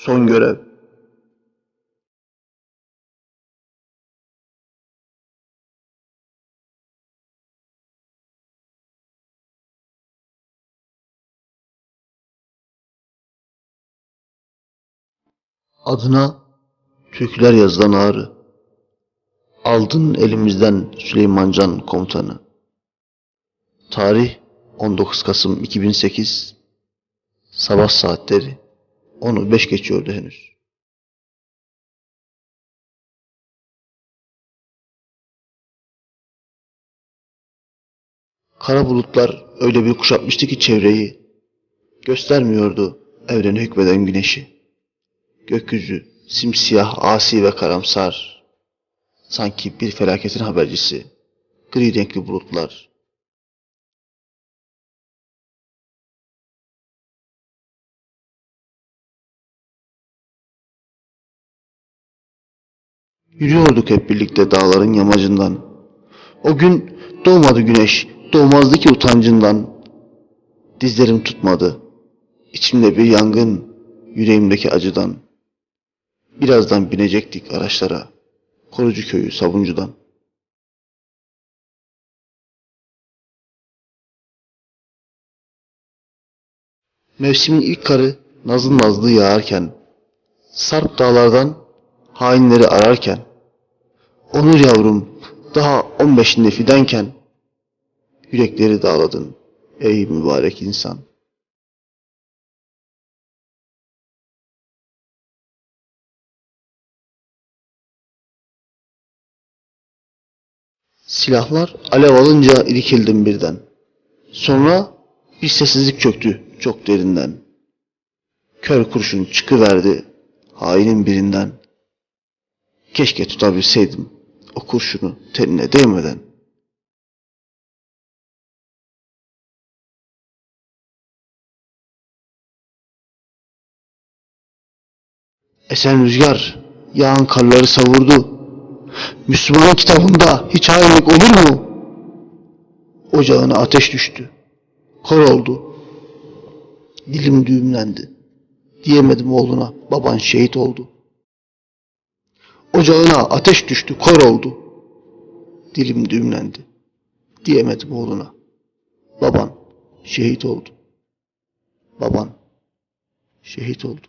Son görev. Adına Türkler yazılan ağrı. Aldın elimizden Süleymancan komutanı. Tarih 19 Kasım 2008 Sabah saatleri 10'u 5 geçiyordu henüz. Kara bulutlar öyle bir kuşatmıştı ki çevreyi. Göstermiyordu evrene hükmeden güneşi. Gökyüzü simsiyah, asi ve karamsar. Sanki bir felaketin habercisi. Gri renkli bulutlar. Yürüyorduk hep birlikte dağların yamacından. O gün doğmadı güneş, doğmazdı ki utancından. Dizlerim tutmadı. İçimde bir yangın, yüreğimdeki acıdan. Birazdan binecektik araçlara. Korucu köyü Sabuncu'dan. Mevsimin ilk karı nazlı nazlı yağarken, Sarp dağlardan hainleri ararken, Onur yavrum daha on beşinde fidanken, yürekleri dağladın ey mübarek insan. Silahlar alev alınca irkildim birden. Sonra bir sessizlik çöktü çok derinden. Kör kurşun çıkıverdi hainin birinden. Keşke tutabilseydim o kurşunu tenine değmeden. Esen rüzgar yağan karları savurdu. Müslümanın kitabında hiç hainlik olur mu? Ocağına ateş düştü. Kor oldu. Dilim düğümlendi. Diyemedim oğluna baban şehit oldu. Ocağına ateş düştü kor oldu. Dilim düğümlendi. Diyemedim oğluna. Baban şehit oldu. Baban şehit oldu.